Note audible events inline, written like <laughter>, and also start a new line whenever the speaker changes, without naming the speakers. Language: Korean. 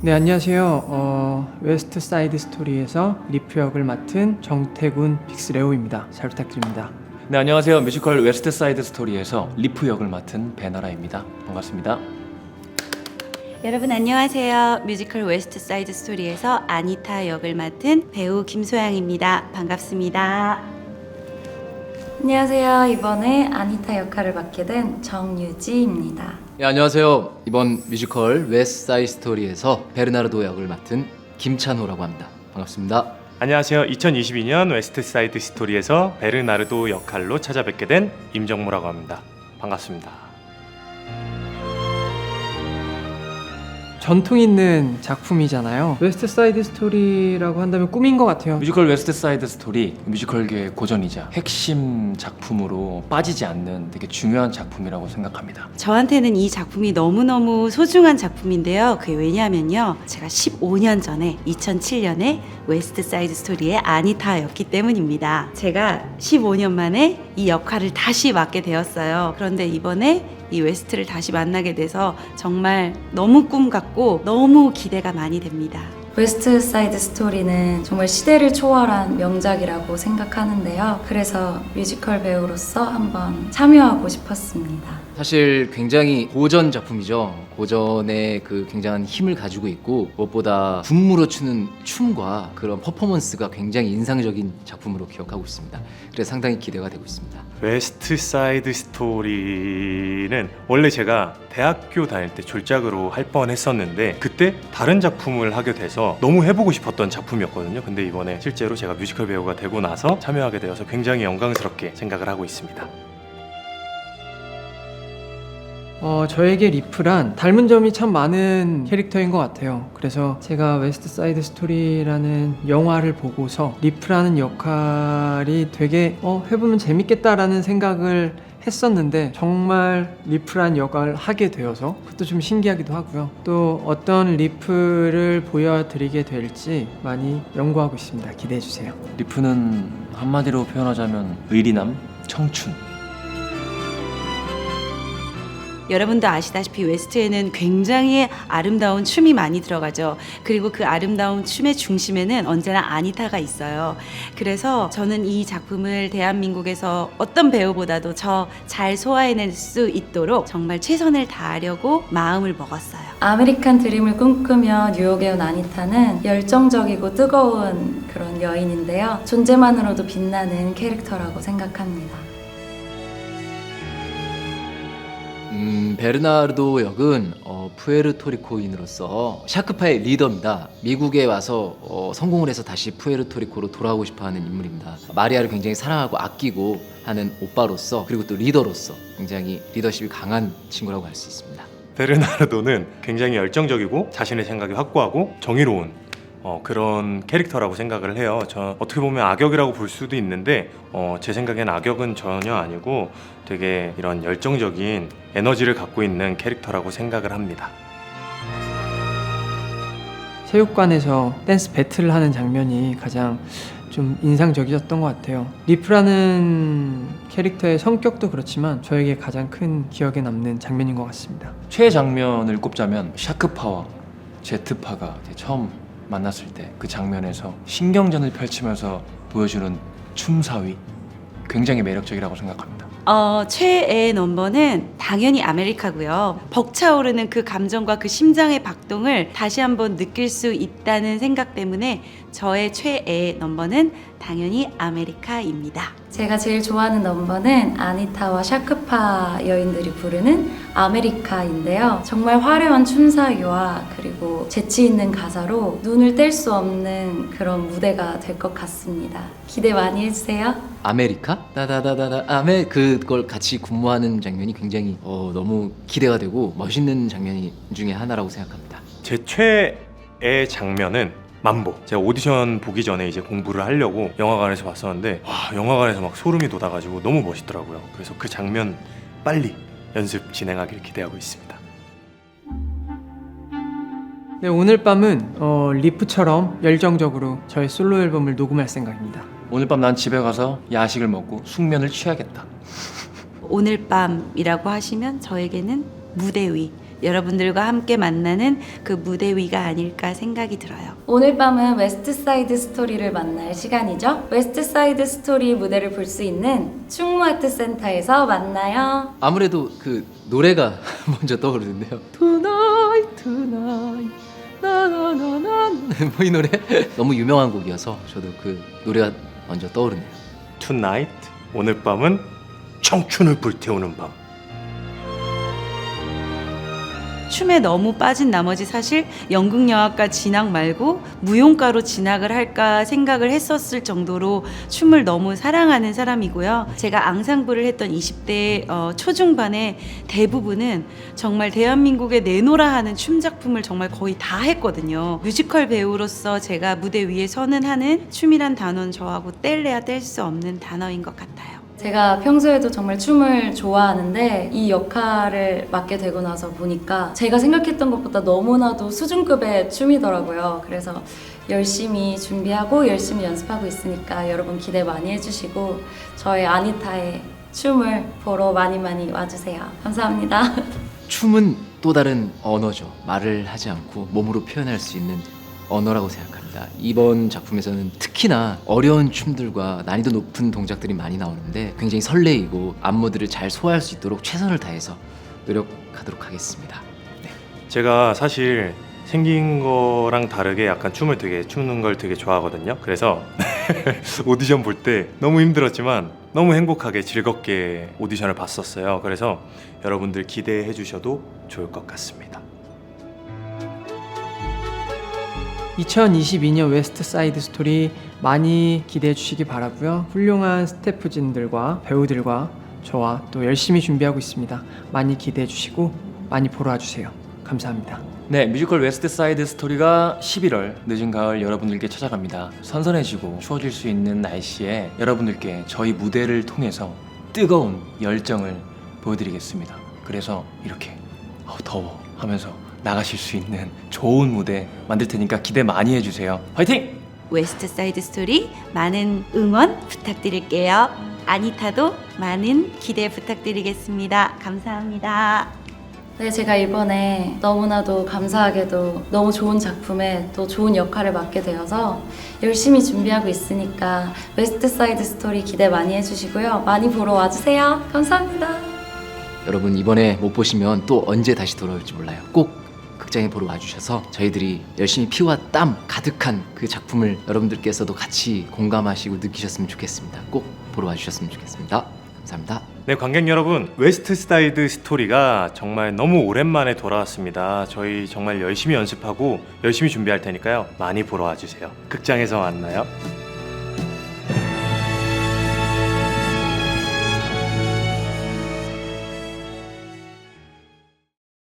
네, 안녕하세요. 어, 웨스트 사이드 스토리에서 리프 역을 맡은 정태군 빅스레오입니다. 잘 부탁드립니다.
네 안녕하세요 뮤지컬 웨스트 사이드 스토리에서 리프 역을 맡은 베나라입니다 반갑습니다
여러분 안녕하세요. 뮤지컬 웨스트 사이드 스토리에서 아니타 역을 맡은 배우 김소양입니다. 반갑습니다.
안녕하세요. 이번에 아니타 역할을 맡게 된 정유지입니다.
네, 안녕하세요. 이번 뮤지컬 웨스트 사이드 스토리에서 베르나르도 역을 맡은 김찬호라고 합니다. 반갑습니다.
안녕하세요. 2022년 웨스트 사이드 스토리에서 베르나르도 역할로 찾아뵙게 된 임정무라고 합니다. 반갑습니다.
전통 있는 작품이잖아요. 웨스트 사이드 스토리라고 한다면 꿈인 것 같아요.
뮤지컬 웨스트 사이드 스토리 뮤지컬계의 고전이자 핵심 작품으로 빠지지 않는 되게 중요한 작품이라고 생각합니다
저한테는 이 작품이 너무너무 소중한 작품인데요. 그게 왜냐하면요. 제가 15년 전에 2007년에 웨스트 사이드 스토리의 아니타였기 때문입니다. 제가 15년 만에 이 역할을 다시 맡게 되었어요. 그런데 이번에 이 웨스트를 다시 만나게 돼서 정말 너무 꿈 같고 너무 기대가 많이 됩니다.
웨스트 사이드 스토리는 정말 시대를 초월한 명작이라고 생각하는데요. 그래서 뮤지컬 배우로서 한번 참여하고 싶었습니다.
사실 굉장히 고전 작품이죠. 고전의 그 굉장한 힘을 가지고 있고 무엇보다 군무로 추는 춤과 그런 퍼포먼스가 굉장히 인상적인 작품으로 기억하고 있습니다. 그래서 상당히 기대가 되고 있습니다.
웨스트 사이드 스토리는 원래 제가 대학교 다닐 때 졸작으로 할 뻔했었는데 그때 다른 작품을 하게 돼서 너무 해보고 싶었던 작품이었거든요. 근데 이번에 실제로 제가 뮤지컬 배우가 되고 나서 참여하게 되어서 굉장히 영광스럽게 생각을 하고 있습니다.
어, 저에게 리프란 닮은 점이 참 많은 캐릭터인 것 같아요. 그래서 제가 웨스트 사이드 스토리라는 영화를 보고서 리프라는 역할이 되게 어, 해보면 재밌겠다라는 생각을 했었는데 정말 리프란 역할을 하게 되어서 그것도 좀 신기하기도 하고요. 또 어떤 리프를 보여드리게 될지 많이 연구하고 있습니다. 기대해 주세요.
리프는 한마디로 표현하자면 의리남 청춘
여러분도 아시다시피 웨스트에는 굉장히 아름다운 춤이 많이 들어가죠. 그리고 그 아름다운 춤의 중심에는 언제나 아니타가 있어요. 그래서 저는 이 작품을 대한민국에서 어떤 배우보다도 저 잘 소화해낼 수 있도록 정말 최선을 다하려고 마음을 먹었어요.
아메리칸 드림을 꿈꾸며 뉴욕에 온 아니타는 열정적이고 뜨거운 그런 여인인데요. 존재만으로도 빛나는 캐릭터라고 생각합니다.
음, 베르나르도 역은 어, 푸에르토리코인으로서 샤크파의 리더입니다. 미국에 와서 어, 성공을 해서 다시 푸에르토리코로 돌아오고 싶어하는 인물입니다. 마리아를 굉장히 사랑하고 아끼고 하는 오빠로서 그리고 또 리더로서 굉장히 리더십이 강한 친구라고 할 수 있습니다.
베르나르도는 굉장히 열정적이고 자신의 생각이 확고하고 정의로운 어, 그런 캐릭터라고 생각을 해요. 저 어떻게 보면 악역이라고 볼 수도 있는데 어, 제 생각엔 악역은 전혀 아니고 되게 이런 열정적인 에너지를 갖고 있는 캐릭터라고 생각을 합니다.
체육관에서 댄스 배틀을 하는 장면이 가장 좀 인상적이었던 것 같아요. 리프라는 캐릭터의 성격도 그렇지만 저에게 가장 큰 기억에 남는 장면인 것 같습니다.
최 장면을 꼽자면 샤크 파와 제트 파가 이제 처음 만났을 때 그 장면에서 신경전을 펼치면서 보여주는 춤사위 굉장히 매력적이라고 생각합니다
어, 최애 넘버는 당연히 아메리카고요. 벅차오르는 그 감정과 그 심장의 박동을 다시 한번 느낄 수 있다는 생각 때문에 저의 최애 넘버는 당연히 아메리카입니다.
제가 제일 좋아하는 넘버는 아니타와 샤크파 여인들이 부르는 아메리카인데요. 정말 화려한 춤사위와 그리고 재치 있는 가사로 눈을 뗄 수 없는 그런 무대가 될 것 같습니다. 기대 많이 해주세요.
아메리카? 다다다다다 아메 그걸 같이 근무하는 장면이 굉장히 어, 너무 기대가 되고 멋있는 장면 중에 하나라고 생각합니다.
제 최애 장면은 만보. 제가 오디션 보기 전에 이제 공부를 하려고 영화관에서 봤었는데 와 영화관에서 막 소름이 돋아가지고 너무 멋있더라고요. 그래서 그 장면 빨리 연습 진행하길 기대하고 있습니다.
네, 오늘 밤은 어, 리프처럼 열정적으로 저의 솔로 앨범을 녹음할 생각입니다.
오늘 밤 난 집에 가서 야식을 먹고 숙면을 취하겠다
오늘 밤이라고 하시면 저에게는 무대 위, 여러분들과 함께 만나는 그 무대 위가 아닐까 생각이 들어요.
오늘 밤은 웨스트사이드 스토리를 만날 시간이죠. 웨스트사이드 스토리 무대를 볼 수 있는 충무아트센터에서 만나요.
아무래도 그 노래가 <laughs> 먼저 떠오르는데요. Tonight, tonight, 나나나나 <laughs> 뭐이 노래 너무 유명한 곡이어서 저도 그 노래가 먼저 떠오르네요.
Tonight 오늘 밤은 청춘을 불태우는 밤.
춤에 너무 빠진 나머지 사실 연극영화과 진학 말고 무용과로 진학을 할까 생각을 했었을 정도로 춤을 너무 사랑하는 사람이고요. 제가 앙상블을 했던 20대 어, 초중반의 대부분은 정말 대한민국에 내노라 하는 춤 작품을 정말 거의 다 했거든요. 뮤지컬 배우로서 제가 무대 위에 서는 하는 춤이란 단어는 저하고 뗄래야 뗄 수 없는 단어인 것 같아요.
제가 평소에도 정말 춤을 좋아하는데 이 역할을 맡게 되고 나서 보니까 제가 생각했던 것보다 너무나도 수준급의 춤이더라고요. 그래서 열심히 준비하고 열심히 연습하고 있으니까 여러분 기대 많이 해주시고 저의 아니타의 춤을 보러 많이 많이 와주세요. 감사합니다.
춤은 또 다른 언어죠. 말을 하지 않고 몸으로 표현할 수 있는 언어라고 생각합니다. 이번 작품에서는 특히나 어려운 춤들과 난이도 높은 동작들이 많이 나오는데 굉장히 설레이고 안무들을 잘 소화할 수 있도록 최선을 다해서 노력하도록 하겠습니다.
제가 사실 생긴 거랑 다르게 약간 춤을 되게 추는 걸 되게 좋아하거든요. 그래서 <laughs> 오디션 볼 때 너무 힘들었지만 너무 행복하게 즐겁게 오디션을 봤었어요. 그래서 여러분들 기대해 주셔도 좋을 것 같습니다.
2022년 웨스트 사이드 스토리 많이 기대해 주시기 바라고요. 훌륭한 스태프진들과 배우들과 저와 또 열심히 준비하고 있습니다. 많이 기대해 주시고 많이 보러 와 주세요. 감사합니다.
네, 뮤지컬 웨스트 사이드 스토리가 11월 늦은 가을 여러분들께 찾아갑니다. 선선해지고 추워질 수 있는 날씨에 여러분들께 저희 무대를 통해서 뜨거운 열정을 보여드리겠습니다. 그래서 이렇게 어, 더워 하면서 나가실 수 있는 좋은 무대 만들 테니까 기대 많이 해주세요. 화이팅!
웨스트 사이드 스토리 많은 응원 부탁드릴게요. 아니타도 많은 기대 부탁드리겠습니다. 감사합니다.
네, 제가 이번에 너무나도 감사하게도 너무 좋은 작품에 또 좋은 역할을 맡게 되어서 열심히 준비하고 있으니까 웨스트 사이드 스토리 기대 많이 해주시고요. 많이 보러 와주세요. 감사합니다.
여러분 이번에 못 보시면 또 언제 다시 돌아올지 몰라요. 꼭 극장에 보러 와주셔서 저희들이 열심히 피와 땀 가득한 그 작품을 여러분들께서도 같이 공감하시고 느끼셨으면 좋겠습니다. 꼭 보러 와주셨으면 좋겠습니다. 감사합니다.
네, 관객 여러분, 웨스트 사이드 스토리가 정말 너무 오랜만에 돌아왔습니다. 저희 정말 열심히 연습하고 열심히 준비할 테니까요. 많이 보러 와주세요. 극장에서 만나요.